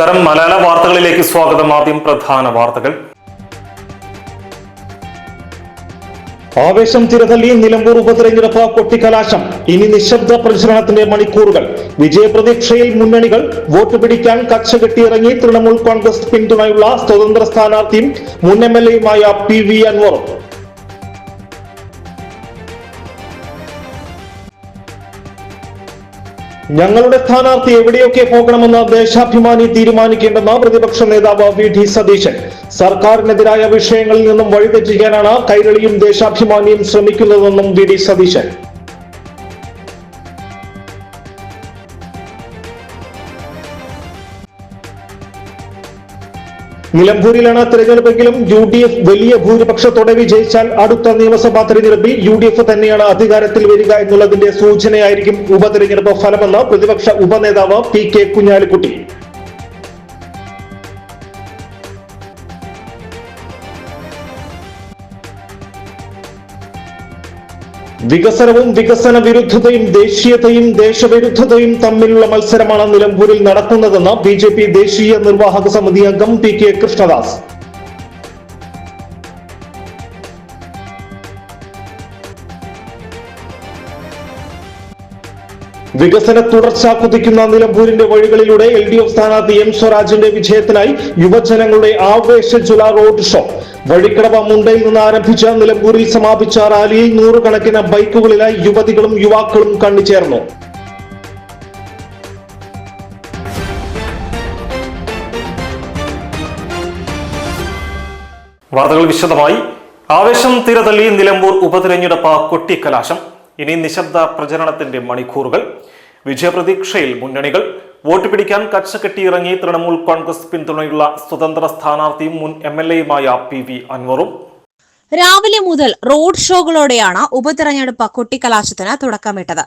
നമസ്കാരം. മലയാള വാർത്തകളിലേക്ക് സ്വാഗതം. ആദ്യം പ്രധാന വാർത്തകൾ. ആവേശം തിരതല്ലി നിലമ്പൂർ ഉപതെരഞ്ഞെടുപ്പ് കൊട്ടിക്കലാശം. ഇനി നിശബ്ദ പ്രചരണത്തിന്റെ മണിക്കൂറുകൾ. വിജയപ്രതീക്ഷയിൽ മുന്നണികൾ വോട്ട് പിടിക്കാൻ കച്ചകെട്ടിയിറങ്ങി തൃണമൂൽ കോൺഗ്രസ് പിന്തുണയുള്ള സ്വതന്ത്ര സ്ഥാനാർത്ഥിയും മുൻ എം എൽ എയുമായ പി വി അൻവർ ഞങ്ങളുടെ സ്ഥാനാർത്ഥി എവിടെയൊക്കെ പോകണമെന്ന് ദേശാഭിമാനി തീരുമാനിക്കേണ്ടെന്ന് പ്രതിപക്ഷ നേതാവ് വി ഡി സതീശൻ. സർക്കാരിനെതിരായ വിഷയങ്ങളിൽ നിന്നും വഴിതെറ്റിക്കാനാണ് കൈരളിയും ദേശാഭിമാനിയും ശ്രമിക്കുന്നതെന്നും വി ഡി സതീശൻ. നിലമ്പൂരിലാണ് തെരഞ്ഞെടുപ്പെങ്കിലും യു ഡി എഫ് വലിയ ഭൂരിപക്ഷത്തോടെ വിജയിച്ചാൽ അടുത്ത നിയമസഭാ തെരഞ്ഞെടുപ്പിൽ യു ഡി എഫ് തന്നെയാണ് അധികാരത്തിൽ വരിക എന്നുള്ളതിന്റെ സൂചനയായിരിക്കും ഉപതെരഞ്ഞെടുപ്പ് ഫലമെന്ന് പ്രതിപക്ഷ ഉപനേതാവ് പി കെ കുഞ്ഞാലിക്കുട്ടി. വികസനവും വികസന വിരുദ്ധതയും ദേശീയതയും ദേശവിരുദ്ധതയും തമ്മിലുള്ള മത്സരമാണ് നിലമ്പൂരിൽ നടക്കുന്നതെന്ന് ബി ജെ പി ദേശീയ നിർവാഹക സമിതി അംഗം പി കെ കൃഷ്ണദാസ്. വികസന തുടർച്ച കുതിക്കുന്ന നിലമ്പൂരിന്റെ വഴികളിലൂടെ എൽ ഡി എഫ് സ്ഥാനാർത്ഥി എം സ്വരാജിന്റെ വിജയത്തിനായി യുവജനങ്ങളുടെ ആവേശജുല റോഡ് ഷോ. വഴിക്കടവ മുണ്ടയിൽ നിന്ന് ആരംഭിച്ച നിലമ്പൂരിൽ സമാപിച്ച റാലിയിൽ നൂറുകണക്കിന് ബൈക്കുകളിലായി യുവതികളും യുവാക്കളും കണ്ണിച്ചേർന്നു വാർത്തകൾ വിശദമായി. ആവേശം തിരതള്ളി നിലമ്പൂർ ഉപതിരഞ്ഞെടുപ്പ് കൊട്ടിക്കലാശം. ഇനി നിശബ്ദ പ്രചരണത്തിന്റെ മണിക്കൂറുകൾ. വിജയപ്രതീക്ഷയിൽ മുന്നണികൾ വോട്ട് പിടിക്കാൻ കച്ച കെട്ടിയിറങ്ങി തൃണമൂൽ കോൺഗ്രസ് പിന്തുണയുള്ള സ്വതന്ത്ര സ്ഥാനാർത്ഥിയും മുൻ എം എൽ എയുമായ പി വി അൻവറും. രാവിലെ മുതൽ റോഡ് ഷോകളോടെയാണ് ഉപതെരഞ്ഞെടുപ്പ് കൊട്ടിക്കലാശത്തിന് തുടക്കമിട്ടത്.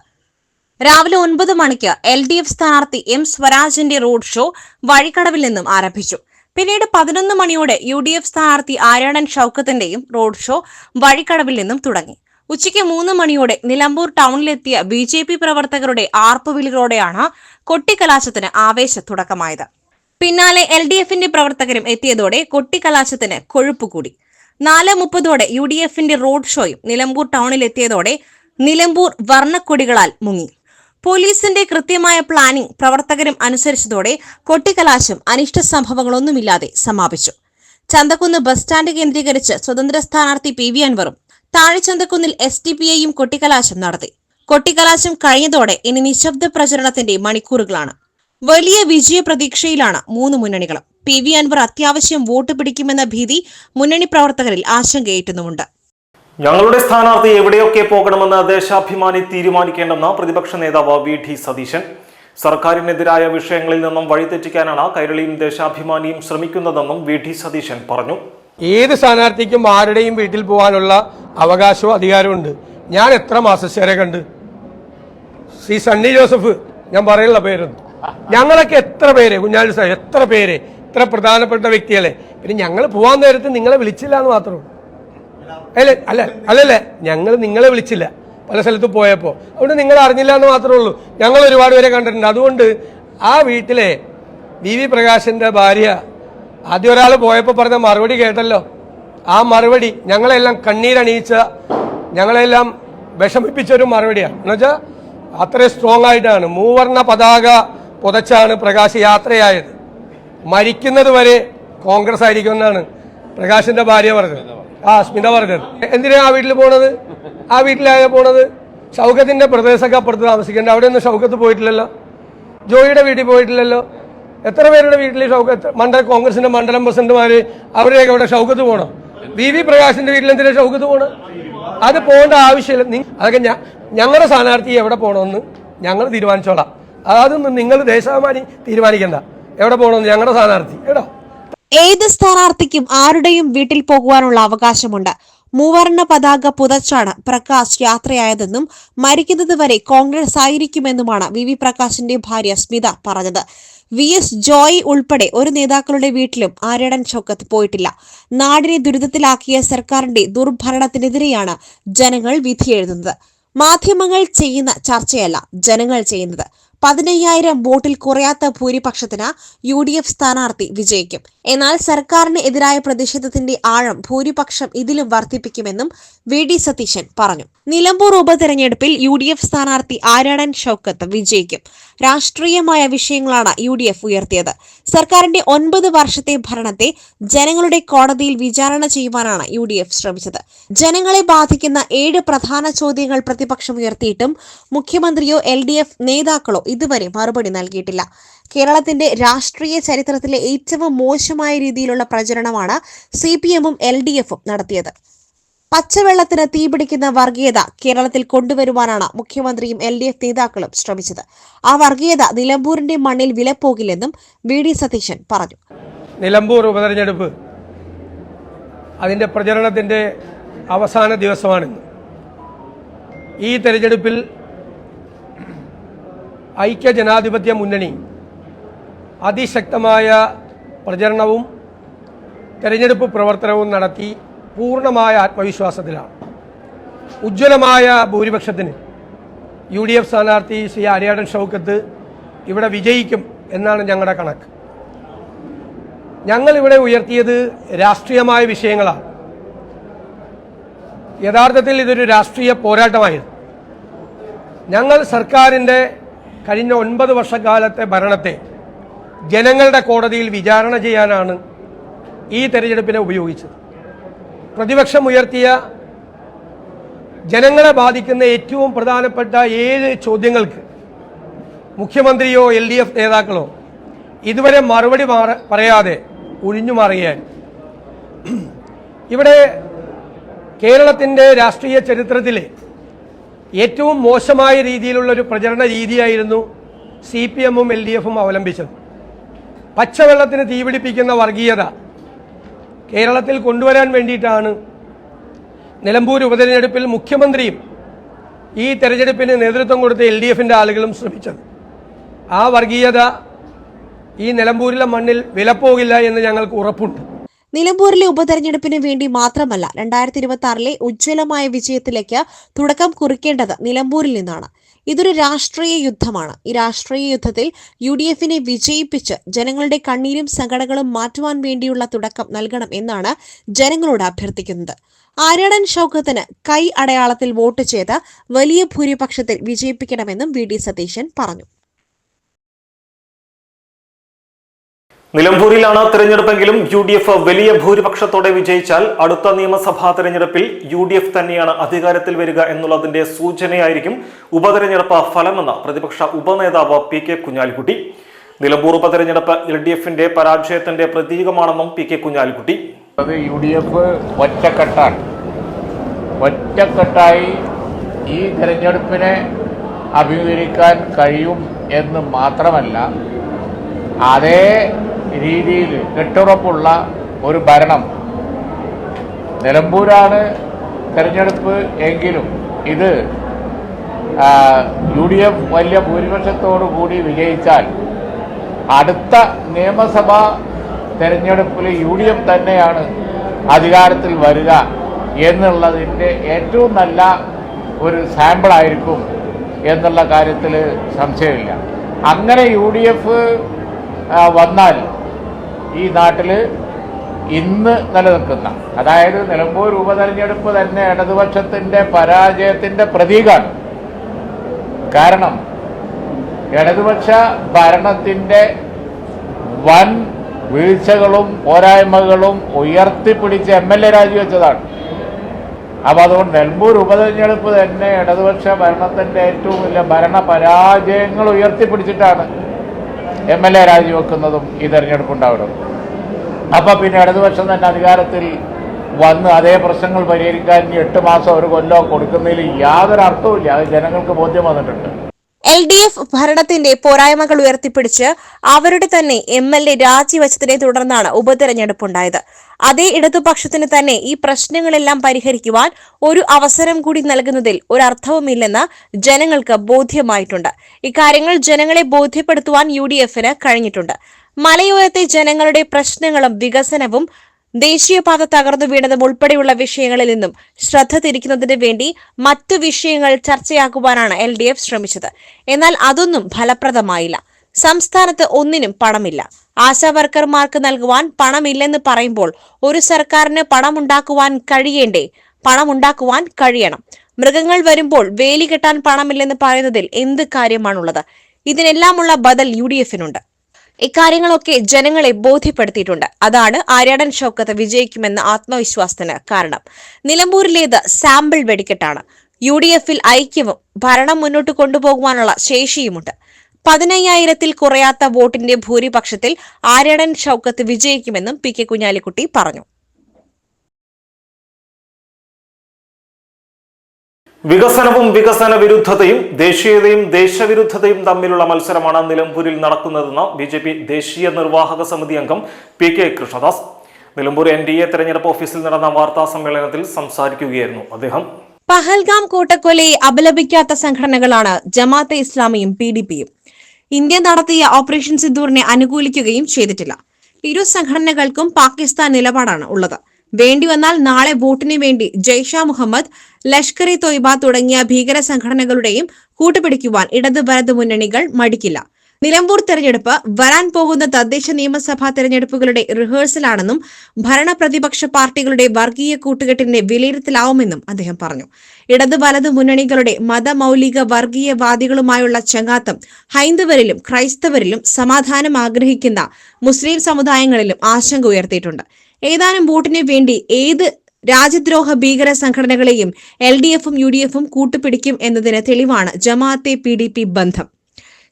രാവിലെ ഒൻപത് മണിക്ക് എൽ ഡി എഫ് സ്ഥാനാർത്ഥി എം സ്വരാജിന്റെ റോഡ് ഷോ വഴിക്കടവിൽ നിന്നും ആരംഭിച്ചു. പിന്നീട് പതിനൊന്ന് മണിയോടെ യു ഡി എഫ് സ്ഥാനാർത്ഥി ആര്യാടൻ ഷൌക്കത്തിന്റെയും റോഡ് ഷോ വഴിക്കടവിൽ നിന്നും തുടങ്ങി. ഉച്ചയ്ക്ക് മൂന്ന് മണിയോടെ നിലമ്പൂർ ടൗണിലെത്തിയ ബി ജെ പി പ്രവർത്തകരുടെ ആർപ്പുവിളികളോടെയാണ് കൊട്ടിക്കലാശത്തിന് ആവേശ തുടക്കമായത്. പിന്നാലെ എൽ ഡി എഫിന്റെ പ്രവർത്തകരും എത്തിയതോടെ കൊട്ടിക്കലാശത്തിന് കൊഴുപ്പ് കൂടി. നാല് മുപ്പതോടെ യു ഡി എഫിന്റെ റോഡ് ഷോയും നിലമ്പൂർ ടൗണിലെത്തിയതോടെ നിലമ്പൂർ വർണക്കൊടികളാൽ മുങ്ങി. പോലീസിന്റെ കൃത്യമായ പ്ലാനിംഗ് പ്രവർത്തകരും അനുസരിച്ചതോടെ കൊട്ടിക്കലാശം അനിഷ്ട സംഭവങ്ങളൊന്നുമില്ലാതെ സമാപിച്ചു. ചന്തക്കുന്ന് ബസ് സ്റ്റാൻഡ് കേന്ദ്രീകരിച്ച് സ്വതന്ത്ര സ്ഥാനാർത്ഥി പി വി അൻവറും താഴെച്ചന്തക്കുന്നിൽ എസ് ഡി പി ഐയും കൊട്ടിക്കലാശം നടത്തി. കൊട്ടിക്കലാശം കഴിഞ്ഞതോടെ ഇനി നിശബ്ദ പ്രചരണത്തിന്റെ മണിക്കൂറുകളാണ്. വലിയ വിജയ പ്രതീക്ഷയിലാണ് മൂന്ന് മുന്നണികളും. പി വി അൻവർ അത്യാവശ്യം വോട്ട് പിടിക്കുമെന്ന ഭീതി മുന്നണി പ്രവർത്തകരിൽ ആശങ്കയേറ്റുന്നുമുണ്ട്. ഞങ്ങളുടെ സ്ഥാനാർത്ഥി എവിടെയൊക്കെ പോകണമെന്ന് ദേശാഭിമാനി തീരുമാനിക്കേണ്ടെന്ന് പ്രതിപക്ഷ നേതാവ് വി ഡി സതീശൻ. സർക്കാരിനെതിരായ വിഷയങ്ങളിൽ നിന്നും വഴിതെറ്റിക്കാനാണ് കൈരളിയും ദേശാഭിമാനിയും ശ്രമിക്കുന്നതെന്നും വി ഡി സതീശൻ പറഞ്ഞു. ഏത് സ്ഥാനാർത്ഥിക്കും ആരുടെയും വീട്ടിൽ പോകാനുള്ള അവകാശവും അധികാരമുണ്ട് ഞാൻ എത്ര മാസശ്ശേരെ കണ്ട്? ശ്രീ സണ്ണി ജോസഫ് ഞാൻ പറയുള്ള പേരൊന്നും. ഞങ്ങളൊക്കെ എത്ര പേര് കുഞ്ഞാലി സാർ എത്ര പേര് ഇത്ര പ്രധാനപ്പെട്ട വ്യക്തികളെ. പിന്നെ ഞങ്ങൾ പോകാൻ നേരത്ത് നിങ്ങളെ വിളിച്ചില്ല എന്ന് മാത്രം അല്ല? അല്ല അല്ലല്ലേ ഞങ്ങൾ നിങ്ങളെ വിളിച്ചില്ല. പല സ്ഥലത്ത് പോയപ്പോൾ അതുകൊണ്ട് നിങ്ങൾ അറിഞ്ഞില്ല എന്ന് മാത്രമേ ഉള്ളൂ. ഞങ്ങൾ ഒരുപാട് പേരെ കണ്ടിട്ടുണ്ട്. അതുകൊണ്ട് ആ വീട്ടിലെ വി വി പ്രകാശിന്റെ ഭാര്യ ആദ്യം ഒരാൾ പോയപ്പോൾ പറഞ്ഞ മറുപടി കേട്ടല്ലോ. ആ മറുപടി ഞങ്ങളെല്ലാം കണ്ണീരണിയിച്ച ഞങ്ങളെല്ലാം വിഷമിപ്പിച്ച ഒരു മറുപടിയാണ് എന്നുവെച്ചാൽ അത്രയും സ്ട്രോങ് ആയിട്ടാണ്. മൂവർണ പതാക പുതച്ചാണ് പ്രകാശ് യാത്രയായത്. മരിക്കുന്നത് വരെ കോൺഗ്രസ് ആയിരിക്കുമെന്നാണ് പ്രകാശിന്റെ ഭാര്യ പറഞ്ഞത്. ആ സ്മിത പറഞ്ഞത്. എന്തിനാണ് ആ വീട്ടിൽ പോണത്? ആ വീട്ടിലായ പോണത്? ഷൗക്കത്തിന്റെ പ്രദേശമൊക്കെ അപ്പുറത്ത് താമസിക്കേണ്ട. അവിടെ ഒന്നും ഷൗക്കത്ത് പോയിട്ടില്ലല്ലോ. ജോയിയുടെ വീട്ടിൽ പോയിട്ടില്ലല്ലോ. എത്ര പേരുടെ വീട്ടിൽ ഷൗക്കത്ത് മണ്ഡല കോൺഗ്രസിന്റെ മണ്ഡലം പ്രസിഡന്റുമാര് അവരെയൊക്കെ അവിടെ ഷൗക്കത്ത് പോകണം? വി വി പ്രകാശിന്റെ വീട്ടിൽ എന്തിനാ ഷൗക്കത്ത് പോകണം? അത് പോകേണ്ട ആവശ്യമില്ല. അതൊക്കെ ഞങ്ങളുടെ സ്ഥാനാർത്ഥി എവിടെ പോകണമെന്ന് ഞങ്ങൾ തീരുമാനിച്ചോളാം. അതൊന്നും നിങ്ങൾ ദേശാഭിമാനി തീരുമാനിക്കണ്ട. എവിടെ പോകണമെന്ന് ഞങ്ങളുടെ സ്ഥാനാർത്ഥി. കേട്ടോ? ഏത് സ്ഥാനാർത്ഥിക്കും ആരുടെയും വീട്ടിൽ പോകുവാനുള്ള അവകാശമുണ്ട്. മൂവർണ പതാക പുതച്ചാണ് പ്രകാശ് യാത്രയായതെന്നും മരിക്കുന്നത് വരെ കോൺഗ്രസ് ആയിരിക്കുമെന്നുമാണ് വി വി പ്രകാശിന്റെ ഭാര്യ സ്മിത പറഞ്ഞത്. വി എസ് ജോയ് ഉൾപ്പെടെ ഒരു നേതാക്കളുടെ വീട്ടിലും ആരേടൻ ഷൗക്കത്ത് പോയിട്ടില്ല. നാടിനെ ദുരിതത്തിലാക്കിയ സർക്കാരിന്റെ ദുർഭരണത്തിനെതിരെയാണ് ജനങ്ങൾ വിധിയെഴുതുന്നത് മാധ്യമങ്ങൾ ചെയ്യുന്ന ചർച്ചയല്ല ജനങ്ങൾ ചെയ്യുന്നത്. പതിനയ്യായിരം വോട്ടിൽ കുറയാത്ത ഭൂരിപക്ഷത്തിന് യു ഡി എഫ് സ്ഥാനാർത്ഥി വിജയിക്കും. എന്നാൽ സർക്കാരിന് എതിരായ പ്രതിഷേധത്തിന്റെ ആഴം ഭൂരിപക്ഷം ഇതിലും വർദ്ധിപ്പിക്കുമെന്നും വി ഡി സതീശൻ പറഞ്ഞു. നിലമ്പൂർ ഉപതെരഞ്ഞെടുപ്പിൽ യു ഡി എഫ് സ്ഥാനാർത്ഥി ആരാടൻ ഷൌക്കത്ത് വിജയിക്കും. രാഷ്ട്രീയമായ വിഷയങ്ങളാണ് യു ഡി എഫ് ഉയർത്തിയത്. സർക്കാരിന്റെ ഒൻപത് വർഷത്തെ ഭരണത്തെ ജനങ്ങളുടെ കോടതിയിൽ വിചാരണ ചെയ്യുവാനാണ് യു ഡി എഫ് ശ്രമിച്ചത്. ജനങ്ങളെ ബാധിക്കുന്ന ഏഴ് പ്രധാന ചോദ്യങ്ങൾ പ്രതിപക്ഷം ഉയർത്തിയിട്ടും മുഖ്യമന്ത്രിയോ എൽ ഡി എഫ് നേതാക്കളോ ഇതുവരെ മറുപടി നൽകിയിട്ടില്ല. കേരളത്തിന്റെ രാഷ്ട്രീയ ചരിത്രത്തിലെ ഏറ്റവും മോശമായ രീതിയിലുള്ള പ്രചരണമാണ് സി പി എമ്മും എൽ ഡി എഫും നടത്തിയത്. പച്ചവെള്ളത്തിന് തീപിടിക്കുന്ന വർഗീയത കേരളത്തിൽ കൊണ്ടുവരുവാനാണ് മുഖ്യമന്ത്രിയും എൽ ഡി എഫ് നേതാക്കളും ശ്രമിച്ചത്. ആ വർഗീയത നിലമ്പൂരിന്റെ മണ്ണിൽ വിലപ്പോകില്ലെന്നും വി ഡി സതീശൻ പറഞ്ഞു. നിലമ്പൂർ ഉപതെരഞ്ഞെടുപ്പ് അതിന്റെ പ്രചരണത്തിന്റെ അവസാന ദിവസമാണിന്ന്. ഈ തെരഞ്ഞെടുപ്പിൽ ഐക്യ ജനാധിപത്യ മുന്നണി അതിശക്തമായ പ്രചരണവും തെരഞ്ഞെടുപ്പ് പ്രവർത്തനവും നടത്തി പൂർണമായ ആത്മവിശ്വാസത്തിലാണ്. ഉജ്ജ്വലമായ ഭൂരിപക്ഷത്തിന് യു ഡി എഫ് സ്ഥാനാർത്ഥി ശ്രീ ആര്യാടൻ ഷൗക്കത്ത് ഇവിടെ വിജയിക്കും എന്നാണ് ഞങ്ങളുടെ കണക്ക്. ഞങ്ങളിവിടെ ഉയർത്തിയത് രാഷ്ട്രീയമായ വിഷയങ്ങളാണ്. യഥാർത്ഥത്തിൽ ഇതൊരു രാഷ്ട്രീയ പോരാട്ടമായിരുന്നു. ഞങ്ങൾ സർക്കാരിന്റെ കഴിഞ്ഞ ഒൻപത് വർഷക്കാലത്തെ ഭരണത്തെ ജനങ്ങളുടെ കോടതിയിൽ വിചാരണ ചെയ്യാനാണ് ഈ തെരഞ്ഞെടുപ്പിനെ ഉപയോഗിച്ചത്. പ്രതിപക്ഷം ഉയർത്തിയ ജനങ്ങളെ ബാധിക്കുന്ന ഏറ്റവും പ്രധാനപ്പെട്ട ഏഴ് ചോദ്യങ്ങൾക്ക് മുഖ്യമന്ത്രിയോ എൽ ഡി എഫ് നേതാക്കളോ ഇതുവരെ മറുപടി മാറ- പറയാതെ ഒഴിഞ്ഞു മാറുകയാണ്. ഇവിടെ കേരളത്തിന്റെ രാഷ്ട്രീയ ചരിത്രത്തിലെ ഏറ്റവും മോശമായ രീതിയിലുള്ള ഒരു പ്രചരണ രീതിയായിരുന്നു സി പി എമ്മും എൽ ഡി എഫും അവലംബിച്ചത്. പച്ചവെള്ളത്തിന് തീപിടിപ്പിക്കുന്ന വർഗീയത കേരളത്തിൽ കൊണ്ടുവരാൻ വേണ്ടിയിട്ടാണ് നിലമ്പൂർ ഉപതെരഞ്ഞെടുപ്പിൽ മുഖ്യമന്ത്രിയും ഈ തെരഞ്ഞെടുപ്പിന് നേതൃത്വം കൊടുത്ത എൽ ഡി എഫിന്റെ ആളുകളും ശ്രമിച്ചത്. ആ വർഗീയത ഈ നിലമ്പൂരിലെ മണ്ണിൽ വിലപ്പോകില്ല എന്ന് ഞങ്ങൾക്ക് ഉറപ്പുണ്ട്. നിലമ്പൂരിലെ ഉപതെരഞ്ഞെടുപ്പിന് വേണ്ടി മാത്രമല്ല രണ്ടായിരത്തി ഇരുപത്തി ആറിലെ ഉജ്ജ്വലമായ വിജയത്തിലേക്ക് തുടക്കം കുറിക്കേണ്ടത് നിലമ്പൂരിൽ നിന്നാണ്. ഇതൊരു രാഷ്ട്രീയ യുദ്ധമാണ്. ഈ രാഷ്ട്രീയ യുദ്ധത്തിൽ യു ഡി എഫിനെ വിജയിപ്പിച്ച് ജനങ്ങളുടെ കണ്ണീരും സങ്കടങ്ങളും മാറ്റുവാൻ വേണ്ടിയുള്ള തുടക്കം നൽകണം എന്നാണ് ജനങ്ങളോട് അഭ്യർത്ഥിക്കുന്നത്. ആര്യാടൻ ഷൗക്കത്തിന് കൈ അടയാളത്തിൽ വോട്ട് ചെയ്ത് വലിയ ഭൂരിപക്ഷത്തിൽ വിജയിപ്പിക്കണമെന്നും വി ഡി സതീശൻ പറഞ്ഞു. നിലമ്പൂരിലാണ് തെരഞ്ഞെടുപ്പെങ്കിലും യു ഡി എഫ് വലിയ ഭൂരിപക്ഷത്തോടെ വിജയിച്ചാൽ അടുത്ത നിയമസഭാ തെരഞ്ഞെടുപ്പിൽ യു ഡി എഫ് തന്നെയാണ് അധികാരത്തിൽ വരിക എന്നുള്ളതിന്റെ സൂചനയായിരിക്കും ഉപതെരഞ്ഞെടുപ്പ് ഫലമെന്ന് പ്രതിപക്ഷ ഉപനേതാവ് പി കെ കുഞ്ഞാലിക്കുട്ടി. നിലമ്പൂർ ഉപതെരഞ്ഞെടുപ്പ് എൽ ഡി എഫിന്റെ പരാജയത്തിന്റെ പ്രതീകമാണെന്നും P K Kunhalikutty. U D F ഒറ്റക്കെട്ടാണ്. ഒറ്റക്കെട്ടായി ഈ തെരഞ്ഞെടുപ്പിനെ അഭിമുഖീകരിക്കാൻ കഴിയും എന്ന് മാത്രമല്ല അതേ രീതിയിൽ കെട്ടുറപ്പുള്ള ഒരു ഭരണം. നിലമ്പൂരാണ് തെരഞ്ഞെടുപ്പ് എങ്കിലും ഇത് യു ഡി എഫ് വലിയ ഭൂരിപക്ഷത്തോടു കൂടി വിജയിച്ചാൽ അടുത്ത നിയമസഭാ തെരഞ്ഞെടുപ്പിൽ യു ഡി എഫ് തന്നെയാണ് അധികാരത്തിൽ വരിക എന്നുള്ളതിന്റെ ഏറ്റവും നല്ല ഒരു സാമ്പിളായിരിക്കും എന്നുള്ള കാര്യത്തിൽ സംശയമില്ല. അങ്ങനെ യു ഡി എഫ് വന്നാൽ ഈ നാട്ടിൽ ഇന്ന് നിലനിൽക്കുന്ന അതായത് നിലമ്പൂർ ഉപതെരഞ്ഞെടുപ്പ് തന്നെ ഇടതുപക്ഷത്തിന്റെ പരാജയത്തിന്റെ പ്രതീകമാണ് കാരണം ഇടതുപക്ഷ ഭരണത്തിന്റെ വൻ വീഴ്ചകളും പോരായ്മകളും ഉയർത്തിപ്പിടിച്ച് എം എൽ എ രാജിവെച്ചതാണ്. അപ്പോൾ അതുകൊണ്ട് നെൽമ്പൂർ ഉപതെരഞ്ഞെടുപ്പ് തന്നെ ഇടതുപക്ഷ ഭരണത്തിന്റെ ഏറ്റവും വലിയ ഭരണ പരാജയങ്ങൾ ഉയർത്തിപ്പിടിച്ചിട്ടാണ് എം എൽ എ രാജിവെക്കുന്നതും ഈ തെരഞ്ഞെടുപ്പ് ഉണ്ടാവുന്നത് അപ്പോൾ പിന്നെ ഇടതുപക്ഷം തന്നെ അധികാരത്തിൽ വന്ന് അതേ പ്രശ്നങ്ങൾ പരിഹരിക്കാൻ എട്ട് മാസം ഒരു കൊല്ലം കൊടുക്കുന്നതിൽ യാതൊരു അർത്ഥവുമില്ല. അത് ജനങ്ങൾക്ക് ബോധ്യം വന്നിട്ടുണ്ട്. എൽ ഡി എഫ് ഭരണത്തിന്റെ പോരായ്മകൾ ഉയർത്തിപ്പിടിച്ച് അവരുടെ തന്നെ എം എൽ എ രാജിവെച്ചതിനെ തുടർന്നാണ് ഉപതെരഞ്ഞെടുപ്പുണ്ടായത്. അതേ ഇടതുപക്ഷത്തിന് തന്നെ ഈ പ്രശ്നങ്ങളെല്ലാം പരിഹരിക്കുവാൻ ഒരു അവസരം കൂടി നൽകുന്നതിൽ ഒരർത്ഥവുമില്ലെന്ന് ജനങ്ങൾക്ക് ബോധ്യമായിട്ടുണ്ട്. ഇക്കാര്യങ്ങൾ ജനങ്ങളെ ബോധ്യപ്പെടുത്തുവാൻ യു കഴിഞ്ഞിട്ടുണ്ട്. മലയോരത്തെ ജനങ്ങളുടെ പ്രശ്നങ്ങളും വികസനവും ദേശീയപാത തകർന്നു വീണതും ഉൾപ്പെടെയുള്ള വിഷയങ്ങളിൽ നിന്നും ശ്രദ്ധ തിരിക്കുന്നതിന് വേണ്ടി മറ്റു വിഷയങ്ങൾ ചർച്ചയാക്കുവാനാണ് എൽ ഡി എഫ് ശ്രമിച്ചത്. എന്നാൽ അതൊന്നും ഫലപ്രദമായില്ല. സംസ്ഥാനത്ത് ഒന്നിനും പണമില്ല. ആശാവർക്കർമാർക്ക് നൽകുവാൻ പണമില്ലെന്ന് പറയുമ്പോൾ ഒരു സർക്കാരിന് പണമുണ്ടാക്കുവാൻ കഴിയേണ്ടേ? പണമുണ്ടാക്കുവാൻ കഴിയണം. മൃഗങ്ങൾ വരുമ്പോൾ വേലി കെട്ടാൻ പണമില്ലെന്ന് പറയുന്നതിൽ എന്ത് കാര്യമാണുള്ളത്? ഇതിനെല്ലാമുള്ള ബദൽ യു ഡി എഫിനുണ്ട്. ഇക്കാര്യങ്ങളൊക്കെ ജനങ്ങളെ ബോധ്യപ്പെടുത്തിയിട്ടുണ്ട്. അതാണ് ആര്യാടൻ ഷൗക്കത്ത് വിജയിക്കുമെന്ന ആത്മവിശ്വാസത്തിന് കാരണം. നിലമ്പൂരിലേത് സാമ്പിൾ വെടിക്കെട്ടാണ്. യു ഡി എഫിൽ ഐക്യവും ഭരണം മുന്നോട്ട് കൊണ്ടുപോകുവാനുള്ള ശേഷിയുമുണ്ട്. പതിനയ്യായിരത്തിൽ കുറയാത്ത വോട്ടിന്റെ ഭൂരിപക്ഷത്തിൽ ആര്യാടൻ ഷൌക്കത്ത് വിജയിക്കുമെന്നും പി കെ കുഞ്ഞാലിക്കുട്ടി പറഞ്ഞു. വികസനവും വികസന വിരുദ്ധതയും ദേശീയതയും ദേശവിരുദ്ധതയും തമ്മിലുള്ള മത്സരമാണ് നിലമ്പൂരിൽ നടക്കുന്നതെന്ന് ബി ജെ പി ദേശീയ നിർവാഹക സമിതി അംഗം P K Krishnadas. Nilambur N D A തെരഞ്ഞെടുപ്പ് ഓഫീസിൽ നടന്ന വാർത്താ സമ്മേളനത്തിൽ സംസാരിക്കുകയായിരുന്നു അദ്ദേഹം. പഹൽഗാം കൂട്ടക്കൊലയെ അപലപിക്കാത്ത സംഘടനകളാണ് ജമാഅത്തെ ഇസ്ലാമിയും പി ഡി പിയും. ഇന്ത്യ നടത്തിയ ഓപ്പറേഷൻ സിന്ദൂറിനെ അനുകൂലിക്കുകയും ചെയ്തിട്ടില്ല. ഇരു സംഘടനകൾക്കും പാകിസ്ഥാൻ നിലപാടാണ് ഉള്ളത്. വേണ്ടിവന്നാൽ നാളെ വോട്ടിന് വേണ്ടി ജയ്ഷ മുഹമ്മദ് ലഷ്കർ ഇ തൊയ്ബ തുടങ്ങിയ ഭീകര സംഘടനകളുടെയും കൂട്ടുപിടിക്കുവാൻ ഇടത് വലത് മുന്നണികൾ മടിക്കില്ല. നിലമ്പൂർ തെരഞ്ഞെടുപ്പ് വരാൻ പോകുന്ന തദ്ദേശ നിയമസഭാ തെരഞ്ഞെടുപ്പുകളുടെ റിഹേഴ്സലാണെന്നും ഭരണ പ്രതിപക്ഷ പാർട്ടികളുടെ വർഗീയ കൂട്ടുകെട്ടിന്റെ വിലയിരുത്തലാവുമെന്നും അദ്ദേഹം പറഞ്ഞു. ഇടത് വലത് മുന്നണികളുടെ മതമൌലിക വർഗീയവാദികളുമായുള്ള ചങ്ങാത്തം ഹൈന്ദവരിലും ക്രൈസ്തവരിലും സമാധാനം ആഗ്രഹിക്കുന്ന മുസ്ലിം സമുദായങ്ങളിലും ആശങ്ക ഉയർത്തിയിട്ടുണ്ട്. ഏതാനും വോട്ടിന് വേണ്ടി ഏത് രാജ്യദ്രോഹ ഭീകര സംഘടനകളെയും എൽ ഡി എഫും യു ഡി എഫും കൂട്ടുപിടിക്കും എന്നതിന് തെളിവാണ് ജമാഅത്തെ പി ഡി പി ബന്ധം.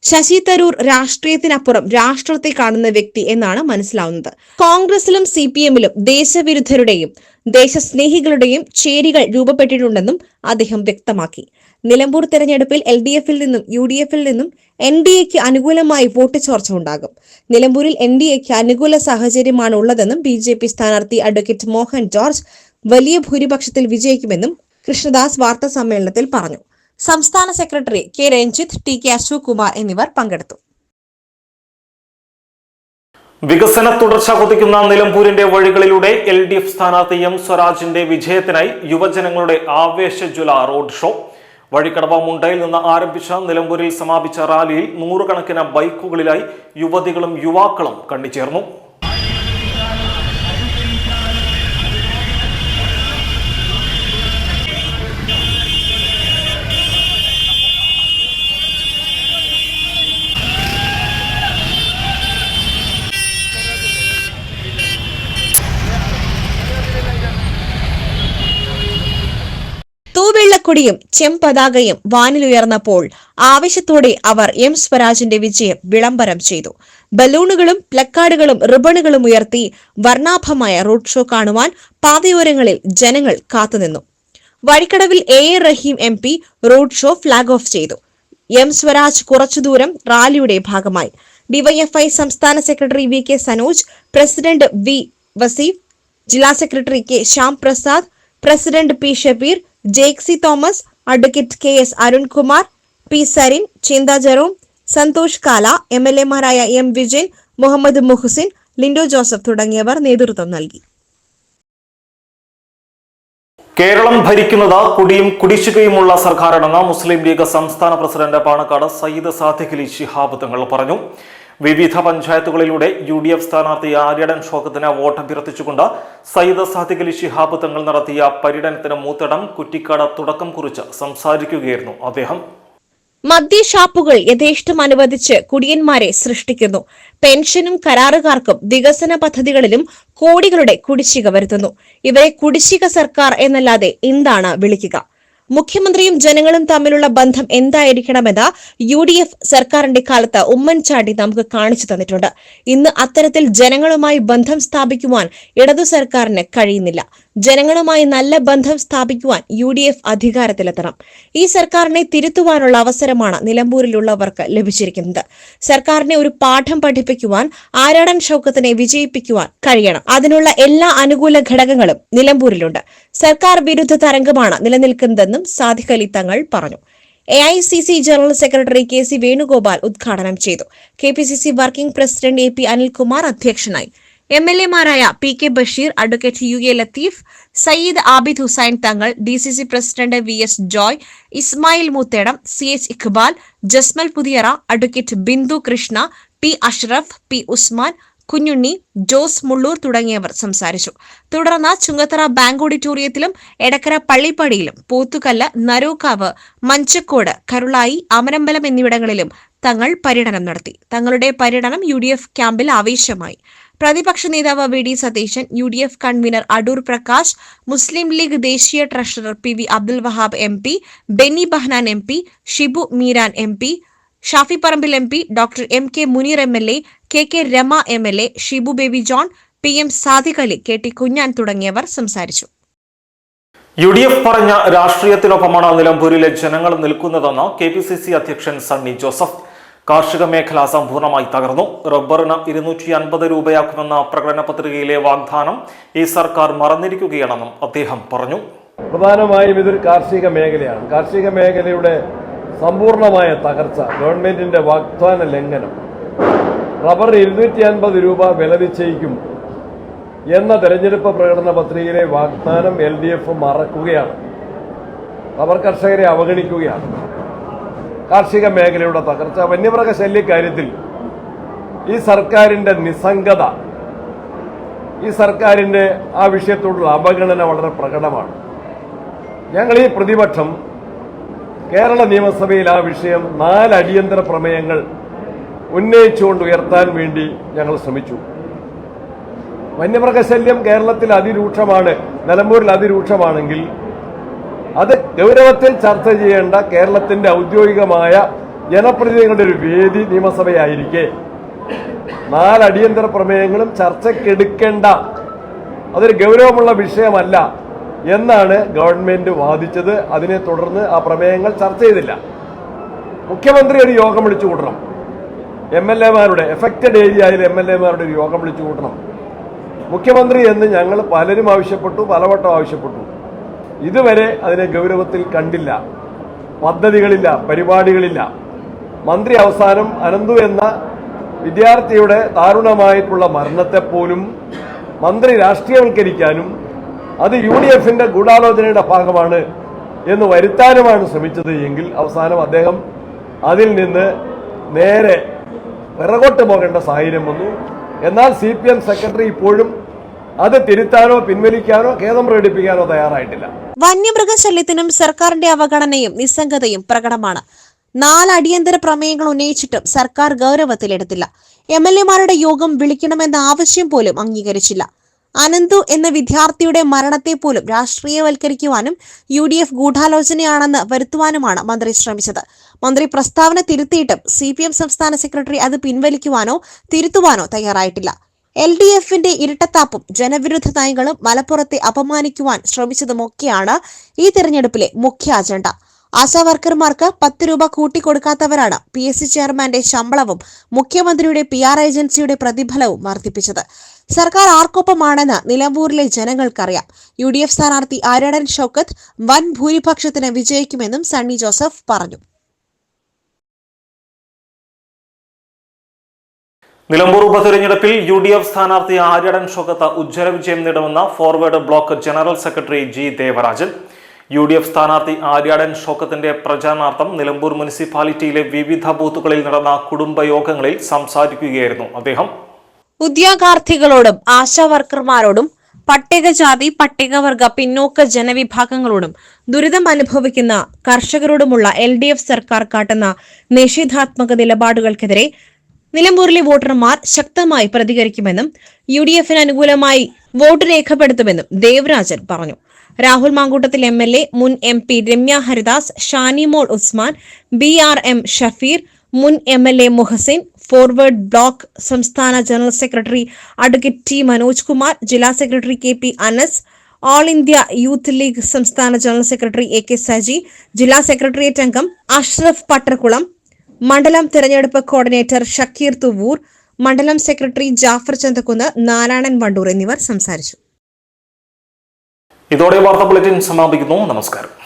ശശി തരൂർ രാഷ്ട്രീയത്തിനപ്പുറം രാഷ്ട്രത്തെ കാണുന്ന വ്യക്തി എന്നാണ് മനസ്സിലാവുന്നത്. കോൺഗ്രസിലും സി പി എമ്മിലും ദേശവിരുദ്ധരുടെയും ദേശസ്നേഹികളുടെയും ചേരികൾ രൂപപ്പെട്ടിട്ടുണ്ടെന്നും അദ്ദേഹം വ്യക്തമാക്കി. നിലമ്പൂർ തെരഞ്ഞെടുപ്പിൽ എൽ ഡി എഫിൽ നിന്നും യു ഡി എഫിൽ നിന്നും എൻ ഡി എക്ക് അനുകൂലമായി വോട്ട് ചോർച്ച ഉണ്ടാകും നിലമ്പൂരിൽ എൻ ഡി എക്ക് അനുകൂല സാഹചര്യമാണ് ഉള്ളതെന്നും ബി ജെ പി സ്ഥാനാർത്ഥി അഡ്വക്കേറ്റ് മോഹൻ ജോർജ് വലിയ ഭൂരിപക്ഷത്തിൽ വിജയിക്കുമെന്നും കൃഷ്ണദാസ് വാർത്താ സമ്മേളനത്തിൽ പറഞ്ഞു. സംസ്ഥാന secretary K Ranjith T K Ashok Kumar എന്നിവർ പങ്കെടുത്തു. വികസന തുടർച്ച കൊതിക്കുന്ന നിലമ്പൂരിന്റെ വഴികളിലൂടെ എൽ ഡി എഫ് സ്ഥാനാർത്ഥി എം സ്വരാജിന്റെ വിജയത്തിനായി യുവജനങ്ങളുടെ ആവേശജ്വല റോഡ് ഷോ. വഴിക്കടവ മുണ്ടയിൽ നിന്ന് ആരംഭിച്ച നിലമ്പൂരിൽ സമാപിച്ച റാലിയിൽ നൂറുകണക്കിന് ബൈക്കുകളിലായി യുവതികളും യുവാക്കളും കണ്ണിച്ചേർന്നു തൂവെള്ളക്കൊടിയും ചെമ്പതാകയും വാനിലുയർന്നപ്പോൾ ആവശ്യത്തോടെ അവർ എം സ്വരാജിന്റെ വിജയം വിളംബരം ചെയ്തു. ബലൂണുകളും പ്ലക്കാർഡുകളും റിബണുകളും ഉയർത്തി വർണാഭമായ റോഡ് ഷോ കാണുവാൻ പാതയോരങ്ങളിൽ ജനങ്ങൾ കാത്തുനിന്നു. വഴിക്കടവിൽ A. A. Rahim M P road show flag off ചെയ്തു. എം സ്വരാജ് കുറച്ചു ദൂരം റാലിയുടെ ഭാഗമായി. ഡിവൈഎഫ്ഐ സംസ്ഥാന secretary V K Sanoj president V Vaseef ജില്ലാ secretary K Shyam Prasad president P Shabeer Jaxy Thomas advocate K S Arunkumar P Sarin Chintha Jerome Santhosh Kala M L എമാരായ M Vijayan Muhammad Muhsin Lindo Joseph തുടങ്ങിയവർ നേതൃത്വം നൽകി. കേരളം ഭരിക്കുന്നത് കുടിയും കുടിശ്ശികയുമുള്ള സർക്കാരാണെന്ന് മുസ്ലിം ലീഗ് സംസ്ഥാന president Panakkad Sayyid Sadiq Ali Shihab Thangal പറഞ്ഞു. വിവിധ പഞ്ചായത്തുകളിലൂടെ യു ഡി എഫ് സ്ഥാനാർത്ഥി ആര്യടൻ ഷോക്കത്തിന് വോട്ട് അഭ്യർത്ഥിച്ചുകൊണ്ട് സയ്യിദ് സാദിഖ് അലി ശിഹാബ് തങ്ങൾ നടത്തിയ പര്യടനത്തിന് മൂത്തടം കുറ്റിക്കാട് തുടക്കം കുറിച്ച് സംസാരിക്കുകയായിരുന്നു അദ്ദേഹം. മദ്യഷാപ്പുകൾ യഥേഷ്ടം അനുവദിച്ച് കുടിയന്മാരെ സൃഷ്ടിക്കുന്നു. പെൻഷനും കരാറുകാർക്കും വികസന പദ്ധതികളിലും കോടികളുടെ കുടിശ്ശിക വരുത്തുന്നു. ഇവരെ കുടിശ്ശിക സർക്കാർ എന്നല്ലാതെ എന്താണ് വിളിക്കുക? മുഖ്യമന്ത്രിയും ജനങ്ങളും തമ്മിലുള്ള ബന്ധം എന്തായിരിക്കണമെന്ന് യു ഡി എഫ് സർക്കാരിന്റെ കാലത്ത് ഉമ്മൻചാണ്ടി നമുക്ക് കാണിച്ചു തന്നിട്ടുണ്ട്. ഇന്ന് അത്തരത്തിൽ ജനങ്ങളുമായി ബന്ധം സ്ഥാപിക്കുവാൻ ഇടതു സർക്കാരിന് കഴിയുന്നില്ല. ജനങ്ങളുമായി നല്ല ബന്ധം സ്ഥാപിക്കുവാൻ യു ഡി എഫ് അധികാരത്തിലെത്തണം. ഈ സർക്കാരിനെ തിരുത്തുവാനുള്ള അവസരമാണ് നിലമ്പൂരിലുള്ളവർക്ക് ലഭിച്ചിരിക്കുന്നത്. സർക്കാരിനെ ഒരു പാഠം പഠിപ്പിക്കുവാൻ ആരാടൻ ഷൌക്കത്തിനെ വിജയിപ്പിക്കുവാൻ കഴിയണം. അതിനുള്ള എല്ലാ അനുകൂല ഘടകങ്ങളും നിലമ്പൂരിലുണ്ട്. സർക്കാർ വിരുദ്ധ തരംഗമാണ് നിലനിൽക്കുന്നതെന്നും സാദിഖ് അലി തങ്ങൾ പറഞ്ഞു. A I C C general secretary K C Venugopal ഉദ്ഘാടനം ചെയ്തു. K P C C working president A P Anilkumar അധ്യക്ഷനായി. M L എമാരായ P K Basheer advocate U A Latheef Sayyid Abid Hussain Thangal D C C president V S Joy Ismail Moothedam C H Iqbal Jasmal Puthiyara advocate Bindu Krishna P Ashraf P Usman Kunhunni Jose Mulloor തുടങ്ങിയവർ സംസാരിച്ചു. തുടർന്ന് Chungathara bank ഓഡിറ്റോറിയത്തിലും എടക്കര പള്ളിപ്പടിയിലും പോത്തുകല്ല് നരൂക്കാവ് മഞ്ചക്കോട് കരുളായി അമരമ്പലം എന്നിവിടങ്ങളിലും തങ്ങൾ പര്യടനം നടത്തി. തങ്ങളുടെ പര്യടനം U ക്യാമ്പിൽ ആവേശമായി. പ്രതിപക്ഷ നേതാവ് V D Satheesan U D F convener Adoor Prakash Muslim League ദേശീയ treasurer P V Abdul Wahab M P Benny Behanan M P Shibu Meeran M P Shafi Parambil M P doctor M K Muneer M L A K K Rema M L A Shibu Baby John P M Sadiq Ali K T Kunhan തുടങ്ങിയവർ സംസാരിച്ചു. U D F പറഞ്ഞ രാഷ്ട്രീയത്തിനൊപ്പമാണ് നിലമ്പൂരിലെ ജനങ്ങൾ നിൽക്കുന്നതെന്ന് K P C C അധ്യക്ഷൻ സണ്ണി ജോസഫ്. കാർഷിക മേഖല സമ്പൂർണമായി തകർന്നു. റബ്ബറിന് ഇരുന്നൂറ്റി അൻപത് രൂപയാക്കുമെന്ന പ്രകടന പത്രികയിലെ വാഗ്ദാനം ഈ സർക്കാർ മറന്നിരിക്കുകയാണെന്നും അദ്ദേഹം പറഞ്ഞു. പ്രധാനമായും ഇതൊരു കാർഷിക മേഖലയാണ്. കാർഷിക മേഖലയുടെ സമ്പൂർണമായ തകർച്ച ഗവൺമെന്റിന്റെ വാഗ്ദാന ലംഘനം റബ്ബർ ഇരുന്നൂറ്റി അൻപത് രൂപ വില നിശ്ചയിക്കും എന്ന തെരഞ്ഞെടുപ്പ് പ്രകടന പത്രികയിലെ വാഗ്ദാനം എൽ ഡി എഫ് മറക്കുകയാണ്. റബ്ബർ കർഷകരെ അവഗണിക്കുകയാണ്. കാർഷിക മേഖലയുടെ തകർച്ച. വന്യമൃഗ ശല്യക്കാര്യത്തിൽ ഈ സർക്കാരിന്റെ നിസ്സംഗത ഈ സർക്കാരിന്റെ ആ വിഷയത്തോടുള്ള അവഗണന വളരെ പ്രകടമാണ്. ഞങ്ങൾ ഈ പ്രതിപക്ഷം കേരള നിയമസഭയിൽ ആ വിഷയം നാല് അടിയന്തര പ്രമേയങ്ങൾ ഉന്നയിച്ചുകൊണ്ട് ഉയർത്താൻ വേണ്ടി ഞങ്ങൾ ശ്രമിച്ചു. വന്യമൃഗശല്യം കേരളത്തിൽ അതിരൂക്ഷമാണ്. നിലമ്പൂരിൽ അതിരൂക്ഷമാണെങ്കിൽ അത് ഗൗരവത്തിൽ ചർച്ച ചെയ്യേണ്ട കേരളത്തിന്റെ ഔദ്യോഗികമായ ജനപ്രതിനിധികളുടെ ഒരു വേദി നിയമസഭയായിരിക്കെ. നാല് അടിയന്തര പ്രമേയങ്ങളും ചർച്ചയ്ക്കെടുക്കേണ്ട അതൊരു ഗൗരവമുള്ള വിഷയമല്ല എന്നാണ് ഗവൺമെന്റ് വാദിച്ചത്. അതിനെ തുടർന്ന് ആ പ്രമേയങ്ങൾ ചർച്ച ചെയ്തില്ല. മുഖ്യമന്ത്രി ഒരു യോഗം വിളിച്ചു കൂട്ടണം. എം എൽ എമാരുടെ എഫക്റ്റഡ് ഏരിയയിൽ എം എൽ എമാരുടെ ഒരു യോഗം വിളിച്ചു കൂട്ടണം. മുഖ്യമന്ത്രി എന്ന് ഞങ്ങൾ പലരും ആവശ്യപ്പെട്ടു പലവട്ടം ആവശ്യപ്പെട്ടു. ഇതുവരെ അതിനെ ഗൗരവത്തിൽ കണ്ടില്ല. പദ്ധതികളില്ല പരിപാടികളില്ല. മന്ത്രി അവസാനം അനന്തു എന്ന വിദ്യാർത്ഥിയുടെ ദാരുണമായിട്ടുള്ള മരണത്തെപ്പോലും മന്ത്രി രാഷ്ട്രീയവൽക്കരിക്കാനും അത് യു ഡി എഫിന്റെ ഗൂഢാലോചനയുടെ ഭാഗമാണ് എന്ന് വരുത്താനുമാണ് ശ്രമിച്ചത് എങ്കിൽ അവസാനം അദ്ദേഹം അതിൽ നിന്ന് നേരെ പിറകോട്ട് പോകേണ്ട സാഹചര്യം വന്നു. എന്നാൽ സി പി എം സെക്രട്ടറി ഇപ്പോഴും അത് തിരുത്താനോ പിൻവലിക്കാനോ ഖേദം പ്രകടിപ്പിക്കാനോ തയ്യാറായിട്ടില്ല. വന്യമൃഗശല്യത്തിനും സർക്കാരിന്റെ അവഗണനയും നിസ്സംഗതയും പ്രകടമാണ്. നാല് അടിയന്തര പ്രമേയങ്ങൾ ഉന്നയിച്ചിട്ടും സർക്കാർ ഗൗരവത്തിലെടുത്തില്ല. എം എൽ എമാരുടെ യോഗം വിളിക്കണമെന്ന ആവശ്യം പോലും അംഗീകരിച്ചില്ല. അനന്തു എന്ന വിദ്യാർത്ഥിയുടെ മരണത്തെ പോലും രാഷ്ട്രീയവൽക്കരിക്കുവാനും യു ഡി എഫ് ഗൂഢാലോചനയാണെന്ന് വരുത്തുവാനുമാണ് മന്ത്രി ശ്രമിച്ചത്. മന്ത്രി പ്രസ്താവന തിരുത്തിയിട്ടും സി സംസ്ഥാന സെക്രട്ടറി അത് പിൻവലിക്കുവാനോ തിരുത്തുവാനോ തയ്യാറായിട്ടില്ല. എൽ ഡി എഫിന്റെ ഇരട്ടത്താപ്പും ജനവിരുദ്ധ നയങ്ങളും മലപ്പുറത്തെ അപമാനിക്കുവാൻ ശ്രമിച്ചതുമൊക്കെയാണ് ഈ തെരഞ്ഞെടുപ്പിലെ മുഖ്യ അജണ്ട. ആശാ വർക്കർമാർക്ക് പത്ത് രൂപ കൂട്ടിക്കൊടുക്കാത്തവരാണ് പി എസ് സി ചെയർമാന്റെ ശമ്പളവും മുഖ്യമന്ത്രിയുടെ പി ആർ ഏജൻസിയുടെ പ്രതിഫലവും വർദ്ധിപ്പിച്ചത്. സർക്കാർ ആർക്കൊപ്പമാണെന്ന് നിലമ്പൂരിലെ ജനങ്ങൾക്കറിയാം. യു ഡി എഫ് സ്ഥാനാർത്ഥി ആര്യടൻ ഷൌക്കത്ത് വൻ ഭൂരിപക്ഷത്തിന് വിജയിക്കുമെന്നും സണ്ണി ജോസഫ് പറഞ്ഞു. നിലമ്പൂർ ഉപതെരഞ്ഞെടുപ്പിൽ യു ഡി എഫ് സ്ഥാനാർത്ഥി ആര്യടൻ ഷൊക്കത്ത് ഉജ്ജ്വല വിജയം നേടുമെന്ന Forward Bloc general secretary G Devarajan. U D F സ്ഥാനാർത്ഥി ആര്യാടൻ ഷോക്കത്തിന്റെ പ്രചാരണാർത്ഥം നിലമ്പൂർ മുനിസിപ്പാലിറ്റിയിലെ വിവിധ ബൂത്തുകളിൽ നടന്ന കുടുംബയോഗങ്ങളിൽ സംസാരിക്കുകയായിരുന്നു അദ്ദേഹം. ഉദ്യോഗാർത്ഥികളോടും ആശാവർക്കർമാരോടും പട്ടികജാതി പട്ടികവർഗ പിന്നോക്ക ജനവിഭാഗങ്ങളോടും ദുരിതം അനുഭവിക്കുന്ന കർഷകരോടുമുള്ള എൽ ഡി എഫ് സർക്കാർ കാട്ടുന്ന നിഷേധാത്മക നിലപാടുകൾക്കെതിരെ നിലമ്പൂരിലെ വോട്ടർമാർ ശക്തമായി പ്രതികരിക്കുമെന്നും യു ഡി എഫിന് അനുകൂലമായി വോട്ട് രേഖപ്പെടുത്തുമെന്നും ദേവരാജൻ പറഞ്ഞു. Rahul Mamkootathil M L A മുൻ M P Ramya Haridas Shanimol Usman B R M Shafeer മുൻ M L A Muhsin Forward Bloc സംസ്ഥാന general secretary advocate T Manoj Kumar ജില്ലാ secretary K P Anas all India youth league സംസ്ഥാന general secretary A K Saji ജില്ലാ secretariat അംഗം അഷ്റഫ് പട്ടർകുളം മണ്ഡലം തെരഞ്ഞെടുപ്പ് coordinator Shakeer Thuvur മണ്ഡലം secretary Jafar Chanthakkunnu Narayanan Wandoor എന്നിവർ സംസാരിച്ചു. ഇതോടെ വാർത്താ ബുള്ളറ്റിൻ സമാപിക്കുന്നു. നമസ്കാരം.